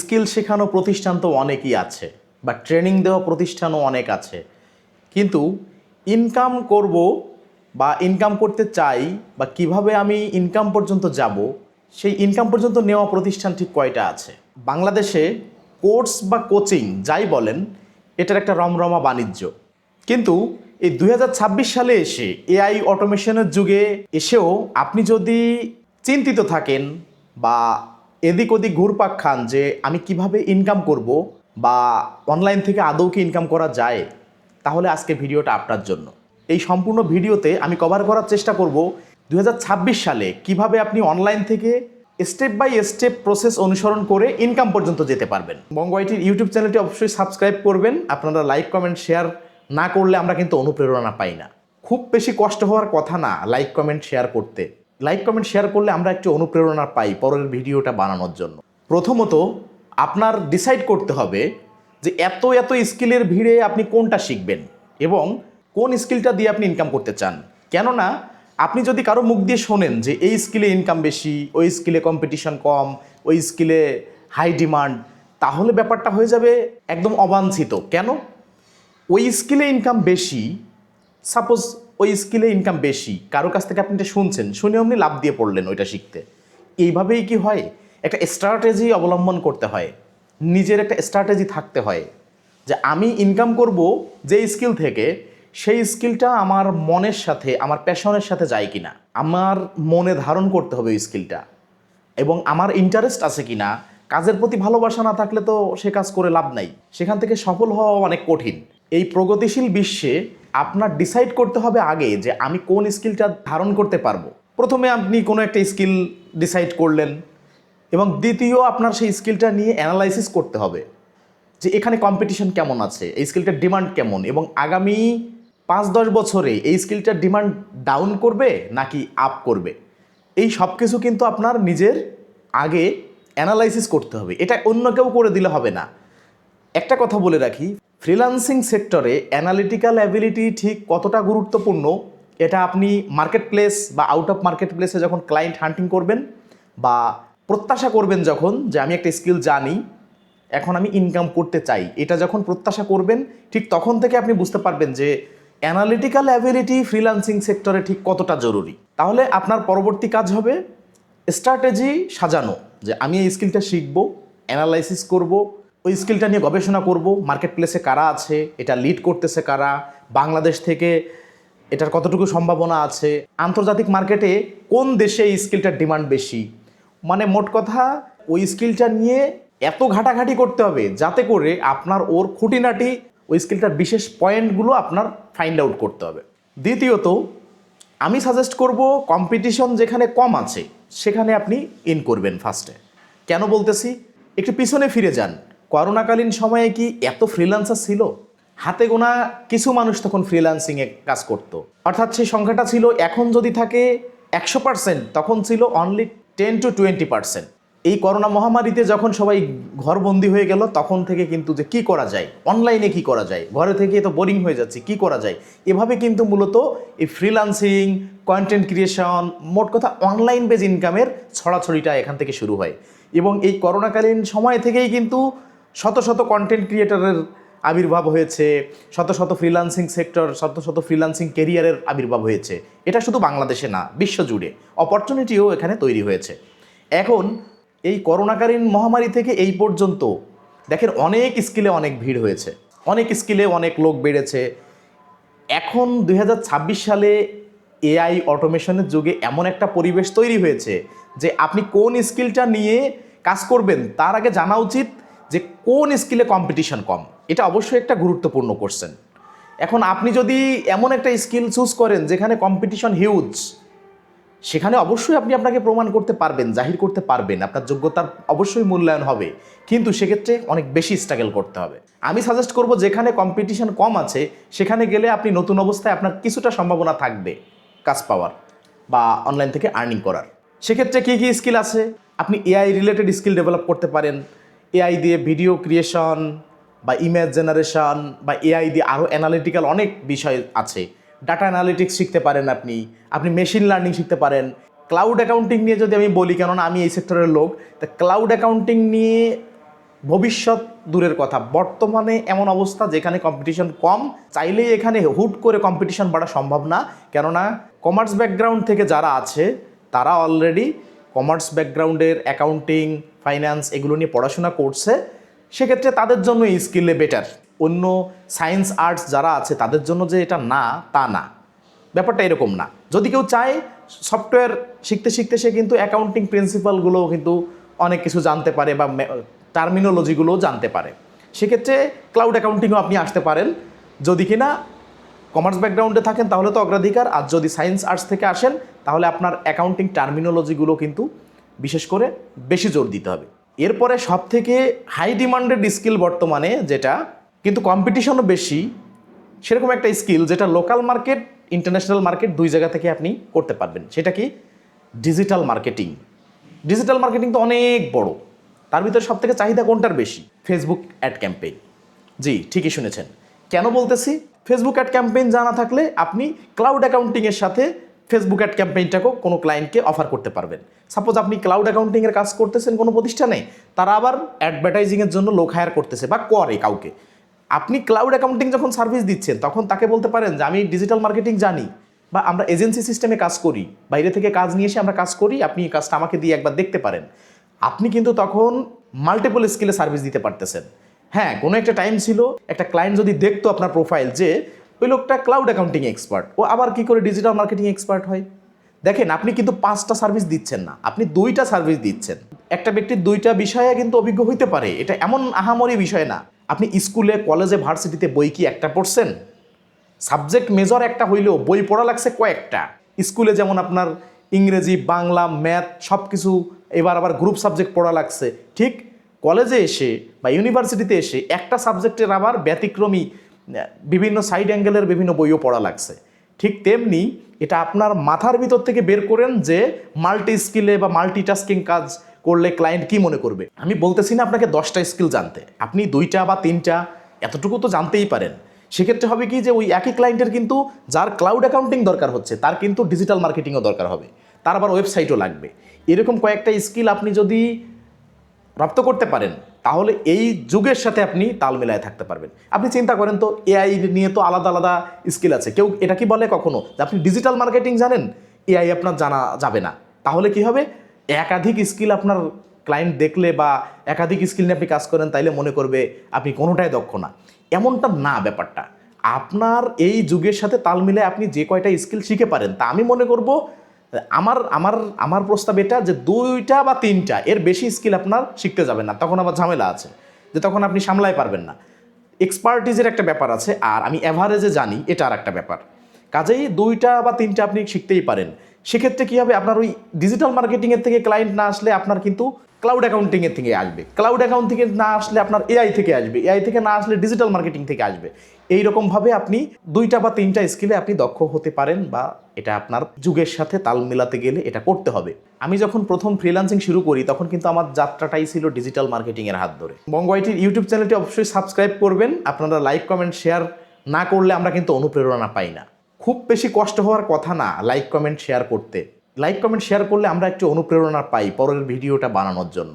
Skill শেখানো প্রতিষ্ঠান তো অনেকই আছে, বা ট্রেনিং দেওয়া প্রতিষ্ঠানও অনেক আছে। কিন্তু ইনকাম করব বা ইনকাম করতে চাই বা কীভাবে আমি ইনকাম পর্যন্ত যাব, সেই ইনকাম পর্যন্ত নেওয়া প্রতিষ্ঠান ঠিক কয়টা আছে? বাংলাদেশে কোর্স বা কোচিং যাই বলেন, এটার একটা রমরমা বাণিজ্য। কিন্তু এই দু হাজার ছাব্বিশ সালে এসে এআই অটোমেশনের যুগে এসেও আপনি যদি চিন্তিত থাকেন বা এদিক ওদিক ঘুরপাক খান যে আমি কীভাবে ইনকাম করব বা অনলাইন থেকে আদৌ কি ইনকাম করা যায়, তাহলে আজকে ভিডিওটা আপনার জন্য। এই সম্পূর্ণ ভিডিওতে আমি কভার করার চেষ্টা করব দুই হাজার ছাব্বিশ সালে কীভাবে আপনি অনলাইন থেকে স্টেপ বাই স্টেপ প্রসেস অনুসরণ করে ইনকাম পর্যন্ত যেতে পারবেন। বঙ্গ আইটির ইউটিউব চ্যানেলটি অবশ্যই সাবস্ক্রাইব করবেন, আপনারা লাইক কমেন্ট শেয়ার না করলে আমরা কিন্তু অনুপ্রেরণা পাই না। খুব বেশি কষ্ট হওয়ার কথা না লাইক কমেন্ট শেয়ার করতে। লাইক, কমেন্ট, শেয়ার করলে আমরা একটু অনুপ্রেরণা পাই পরের ভিডিওটা বানানোর জন্য। প্রথমত, আপনার ডিসাইড করতে হবে যে এত এত স্কিলের ভিড়ে আপনি কোনটা শিখবেন এবং কোন স্কিলটা দিয়ে আপনি ইনকাম করতে চান। কেননা, আপনি যদি কারও মুখ দিয়ে শোনেন যে এই স্কিলে ইনকাম বেশি, ওই স্কিলে কম্পিটিশন কম, ওই স্কিলে হাই ডিমান্ড তাহলে ব্যাপারটা হয়ে যাবে একদম অবাঞ্ছিত। কেন? ওই স্কিলে ইনকাম বেশি সাপোজ ওই স্কিলে ইনকাম বেশি, কারও কাছ থেকে আপনি এটা শুনছেন শুনে আপনি লাভ দিয়ে পড়লেন ওইটা শিখতে। এইভাবেই কি হয়? একটা স্ট্র্যাটেজি অবলম্বন করতে হয়। নিজের একটা স্ট্র্যাটেজি থাকতে হয় যে আমি ইনকাম করব যে স্কিল থেকে, সেই স্কিলটা আমার মনের সাথে, আমার প্যাশনের সাথে যায় কিনা। আমার মনে ধারণ করতে হবে ওই স্কিলটা এবং আমার ইন্টারেস্ট আছে কি না কাজের প্রতি ভালোবাসা না থাকলে তো সে কাজ করে লাভ নাই। সেখান থেকে সফল হওয়া অনেক কঠিন। এই প্রগতিশীল বিশ্বে আপনার ডিসাইড করতে হবে আগে যে আমি কোন স্কিলটা ধারণ করতে পারব। প্রথমে আপনি কোনো একটা স্কিল ডিসাইড করলেন এবং দ্বিতীয় আপনার সেই স্কিলটা নিয়ে অ্যানালাইসিস করতে হবে যে এখানে কম্পিটিশন কেমন আছে, এই স্কিলটার ডিমান্ড কেমন এবং আগামী পাঁচ দশ বছরে এই স্কিলটার ডিমান্ড ডাউন করবে নাকি আপ করবে। এই সব কিছু কিন্তু আপনার নিজের আগে অ্যানালাইসিস করতে হবে। এটা অন্য কেউ করে দিলে হবে না। একটা কথা বলে রাখি ফ্রিল্যান্সিং সেক্টরে অ্যানালিটিক্যাল অ্যাবিলিটি ঠিক কতটা গুরুত্বপূর্ণ, এটা আপনি মার্কেট প্লেস বা আউট অফ মার্কেট প্লেসে যখন ক্লায়েন্ট হান্টিং করবেন বা প্রত্যাশা করবেন যখন যে আমি একটা স্কিল জানি, এখন আমি ইনকাম করতে চাই, এটা যখন প্রত্যাশা করবেন, ঠিক তখন থেকে আপনি বুঝতে পারবেন যে অ্যানালিটিক্যাল অ্যাবিলিটি ফ্রিল্যান্সিং সেক্টরে ঠিক কতটা জরুরি। তাহলে আপনার পরবর্তী কাজ হবে স্ট্র্যাটেজি সাজানো, যে আমি এই স্কিলটা শিখব অ্যানালাইসিস করব ওই স্কিলটা নিয়ে গবেষণা করব। মার্কেট প্লেসে কারা আছে? এটা লিড করতেছে কারা? বাংলাদেশ থেকে এটার কতটুকু সম্ভাবনা আছে? আন্তর্জাতিক মার্কেটে কোন দেশে এই স্কিলটার ডিমান্ড বেশি? মানে মোট কথা, ওই স্কিলটা নিয়ে এত ঘাটাঘাটি করতে হবে যাতে করে আপনার ওর খুঁটিনাটি, ওই স্কিলটার বিশেষ পয়েন্টগুলো আপনার ফাইন্ড আউট করতে হবে। দ্বিতীয়ত, আমি সাজেস্ট করব কম্পিটিশন যেখানে কম আছে, সেখানে আপনি ইন করবেন ফার্স্টে কেন বলতেছি? একটু পিছনে ফিরে যান। করোনাকালীন সময়ে কি এত ফ্রিল্যান্সার ছিল? হাতে গোনা কিছু মানুষ তখন ফ্রিল্যান্সিংয়ে কাজ করত। অর্থাৎ সেই সংখ্যাটা ছিল, এখন যদি থাকে একশো পার্সেন্ট তখন ছিল only ten to twenty percent এই করোনা মহামারীতে যখন সবাই ঘরবন্দি হয়ে গেল, তখন থেকে কিন্তু যে কি করা যায় অনলাইনে কি করা যায়, ঘরে থেকে তো বোরিং হয়ে যাচ্ছে, কি করা যায়, এভাবে কিন্তু মূলত এই ফ্রিল্যান্সিং কন্টেন্ট ক্রিয়েশন মোট কথা অনলাইন বেজ ইনকামের ছড়াছড়িটা এখান থেকে শুরু হয়। এবং এই করোনাকালীন সময় থেকেই কিন্তু শত শত কন্টেন্ট ক্রিয়েটারের আবির্ভাব হয়েছে, শত শত ফ্রিল্যান্সিং সেক্টর শত শত ফ্রিল্যান্সিং কেরিয়ারের আবির্ভাব হয়েছে। এটা শুধু বাংলাদেশে না, বিশ্বজুড়ে। অপরচুনিটিও এখানে তৈরি হয়েছে। এখন এই করোনাকালীন মহামারী থেকে এই পর্যন্ত দেখেন অনেক স্কিলে অনেক ভিড় হয়েছে। অনেক স্কিলে অনেক লোক বেড়েছে। এখন দু হাজার ছাব্বিশ সালে এআই অটোমেশনের যুগে এমন একটা পরিবেশ তৈরি হয়েছে যে আপনি কোন স্কিলটা নিয়ে কাজ করবেন, তার আগে জানা উচিত যে কোন স্কিলে কম্পিটিশন কম? এটা অবশ্যই একটা গুরুত্বপূর্ণ কোশ্চেন এখন আপনি যদি এমন একটা স্কিল চুজ করেন যেখানে কম্পিটিশন হিউজ সেখানে অবশ্যই আপনি আপনাকে প্রমাণ করতে পারবেন, জাহির করতে পারবেন, আপনার যোগ্যতার অবশ্যই মূল্যায়ন হবে। কিন্তু সেক্ষেত্রে অনেক বেশি স্ট্রাগল করতে হবে। আমি সাজেস্ট করব যেখানে কম্পিটিশন কম আছে, সেখানে গেলে আপনি নতুন অবস্থায় আপনার কিছুটা সম্ভাবনা থাকবে, কাজ পাওয়ার বা অনলাইন থেকে আর্নিং করার। সেক্ষেত্রে কী কী স্কিল আছে? আপনি এআই রিলেটেড স্কিল ডেভেলপ করতে পারেন এআই দিয়ে ভিডিও ক্রিয়েশন বা ইমেজ জেনারেশন বা এআই দিয়ে আরও অ্যানালিটিক্যাল অনেক বিষয় আছে। ডাটা অ্যানালিটিক্স শিখতে পারেন আপনি আপনি মেশিন লার্নিং শিখতে পারেন। ক্লাউড অ্যাকাউন্টিং নিয়ে যদি আমি বলি, কেননা আমি এই সেক্টরের লোক, তা ক্লাউড অ্যাকাউন্টিং নিয়ে ভবিষ্যৎ দূরের কথা। বর্তমানে এমন অবস্থা যেখানে কম্পিটিশন কম, চাইলেই এখানে হুট করে কম্পিটিশন বাড়া সম্ভব না। কেননা কমার্স ব্যাকগ্রাউন্ড থেকে যারা আছে, তারা অলরেডি কমার্স ব্যাকগ্রাউন্ডের অ্যাকাউন্টিং ফাইন্যান্স এগুলো নিয়ে পড়াশোনা করছে, সেক্ষেত্রে তাদের জন্য এই স্কিলে বেটার অন্য সায়েন্স আর্টস যারা আছে, তাদের জন্য যে এটা না, তা না। ব্যাপারটা এরকম না। যদি কেউ চায় সফটওয়্যার শিখতে শিখতে সে কিন্তু অ্যাকাউন্টিং প্রিন্সিপালগুলো কিন্তু অনেক কিছু জানতে পারে বা টার্মিনোলজিগুলোও জানতে পারে। সেক্ষেত্রে ক্লাউড অ্যাকাউন্টিংও আপনি আসতে পারেন। যদি কিনা কমার্স ব্যাকগ্রাউন্ডে থাকেন, তাহলে তো অগ্রাধিকার। আর যদি সায়েন্স আর্টস থেকে আসেন, তাহলে আপনার অ্যাকাউন্টিং টার্মিনোলজিগুলো কিন্তু বিশেষ করে বেশি জোর দিতে হবে। এরপরে সব থেকে হাই ডিমান্ডেড স্কিল বর্তমানে যেটা, কিন্তু কম্পিটিশনও বেশি, সেরকম একটা স্কিল যেটা লোকাল মার্কেট ইন্টারন্যাশনাল মার্কেট দুই জায়গা থেকে আপনি করতে পারবেন। সেটা কি? ডিজিটাল মার্কেটিং ডিজিটাল মার্কেটিং তো অনেক বড়। তার ভিতরে সব থেকে চাহিদা কোনটার বেশি? ফেসবুক অ্যাড ক্যাম্পেইন জি, ঠিকই শুনেছেন। কেন বলতেছি? ফেসবুক অ্যাড ক্যাম্পেইন জানা থাকলে আপনি ক্লাউড অ্যাকাউন্টিংয়ের সাথে ফেসবুক অ্যাড ক্যাম্পেইনটাকেও কোনো ক্লায়েন্টকে অফার করতে পারবেন। সাপোজ আপনি ক্লাউড অ্যাকাউন্টিংয়ের কাজ করতেছেন কোনো প্রতিষ্ঠানে, তারা আবার অ্যাডভার্টাইজিংয়ের জন্য লোক হায়ার করতেছে বা করে কাউকে। আপনি ক্লাউড অ্যাকাউন্টিং যখন সার্ভিস দিচ্ছেন, তখন তাকে বলতে পারেন যে, আমি ডিজিটাল মার্কেটিং জানি বা আমরা এজেন্সি সিস্টেমে কাজ করি। বাইরে থেকে কাজ নিয়ে এসে আমরা কাজ করি, আপনি এই কাজটা আমাকে দিয়ে একবার দেখতে পারেন। আপনি কিন্তু তখন মাল্টিপল স্কিলে সার্ভিস দিতে পারতেছেন। হ্যাঁ কোনো একটা টাইম ছিল, একটা ক্লায়েন্ট যদি দেখতো আপনার প্রোফাইল যে ওই লোকটা ক্লাউড অ্যাকাউন্টিং এক্সপার্ট ও আবার কি করে ডিজিটাল মার্কেটিং এক্সপার্ট হয়? দেখেন, আপনি কিন্তু পাঁচটা সার্ভিস দিচ্ছেন না, আপনি দুইটা সার্ভিস দিচ্ছেন। একটা ব্যক্তির দুইটা বিষয়ে কিন্তু অভিজ্ঞ হইতে পারে, এটা এমন আহামরি বিষয় না। আপনি স্কুলে কলেজে ভার্সিটিতে বই কি একটা পড়ছেন? সাবজেক্ট মেজর একটা হইলেও বই পড়া লাগছে কয়েকটা। স্কুলে যেমন আপনার ইংরেজি, বাংলা ম্যাথ সব কিছু এবার আবার গ্রুপ সাবজেক্ট পড়া লাগছে। ঠিক কলেজে এসে বা ইউনিভার্সিটিতে এসে একটা সাবজেক্টের আবার ব্যতিক্রমী বিভিন্ন সাইড অ্যাঙ্গেলের বিভিন্ন বইও পড়া লাগছে। ঠিক তেমনি এটা আপনার মাথার ভিতর থেকে বের করেন যে মাল্টি স্কিলে বা মাল্টিটাস্কিং কাজ করলে ক্লায়েন্ট কি মনে করবে। আমি বলতেছি না আপনাকে দশটা স্কিল জানতে। আপনি দুইটা বা তিনটা, এতটুকু তো জানতেই পারেন। সেক্ষেত্রে হবে কি যে ওই একই ক্লায়েন্টের কিন্তু যার ক্লাউড অ্যাকাউন্টিং দরকার হচ্ছে, তার কিন্তু ডিজিটাল মার্কেটিংও দরকার হবে। তার আবার ওয়েবসাইটও লাগবে। এরকম কয়েকটা স্কিল আপনি যদি রপ্ত করতে পারেন তাহলে এই যুগের সাথে আপনি তাল মেলায় থাকতে পারবেন। আপনি চিন্তা করেন তো এআই নিয়ে তো আলাদা আলাদা স্কিল আছে। কেউ এটা কি বলে কখনো? যে আপনি ডিজিটাল মার্কেটিং জানেন? এআই আপনার জানা যাবে না। তাহলে কি হবে? একাধিক স্কিল আপনার ক্লায়েন্ট দেখলে বা একাধিক স্কিল নিয়ে আপনি কাজ করেন, তাইলে মনে করবে আপনি কোনোটাই দক্ষ না। এমনটা না ব্যাপারটা। আপনার এই যুগের সাথে তাল মিলে আপনি যে কয়টা স্কিল শিখে পারেন, তা আমি মনে করব আমার আমার আমার প্রস্তাব এটা যে দুইটা বা তিনটা, এর বেশি স্কিল আপনার শিখতে যাবেন না। তখন আবার ঝামেলা আছে যে তখন আপনি সামলাই পারবেন না। এক্সপার্টিজের একটা ব্যাপার আছে আর আমি অ্যাভারেজে জানি এটা আর একটা ব্যাপার। কাজেই দুইটা বা তিনটা আপনি শিখতেই পারেন। সেক্ষেত্রে কী হবে? আপনার ওই ডিজিটাল মার্কেটিংয়ের থেকে ক্লায়েন্ট না আসলে আপনার কিন্তু ক্লাউড অ্যাকাউন্টিংয়ের থেকে আসবে। ক্লাউড অ্যাকাউন্ট থেকে না আসলে আপনার এআই থেকে আসবে। এআই থেকে না আসলে ডিজিটাল মার্কেটিং থেকে আসবে। এই রকমভাবে আপনি দুইটা বা তিনটা স্কিলে আপনি দক্ষ হতে পারেন বা এটা আপনার যুগের সাথে তাল মেলাতে গেলে এটা করতে হবে। আমি যখন প্রথম ফ্রিল্যান্সিং শুরু করি, তখন কিন্তু আমার যাত্রাটাই ছিল ডিজিটাল মার্কেটিংয়ের হাত ধরে। বঙ্গআইটির ইউটিউব চ্যানেলটি অবশ্যই সাবস্ক্রাইব করবেন। আপনারা লাইক কমেন্ট শেয়ার না করলে আমরা কিন্তু অনুপ্রেরণা পাই না। খুব বেশি কষ্ট হওয়ার কথা না লাইক কমেন্ট শেয়ার করতে। লাইক কমেন্ট শেয়ার করলে আমরা একটু অনুপ্রেরণা পাই পরের ভিডিওটা বানানোর জন্য।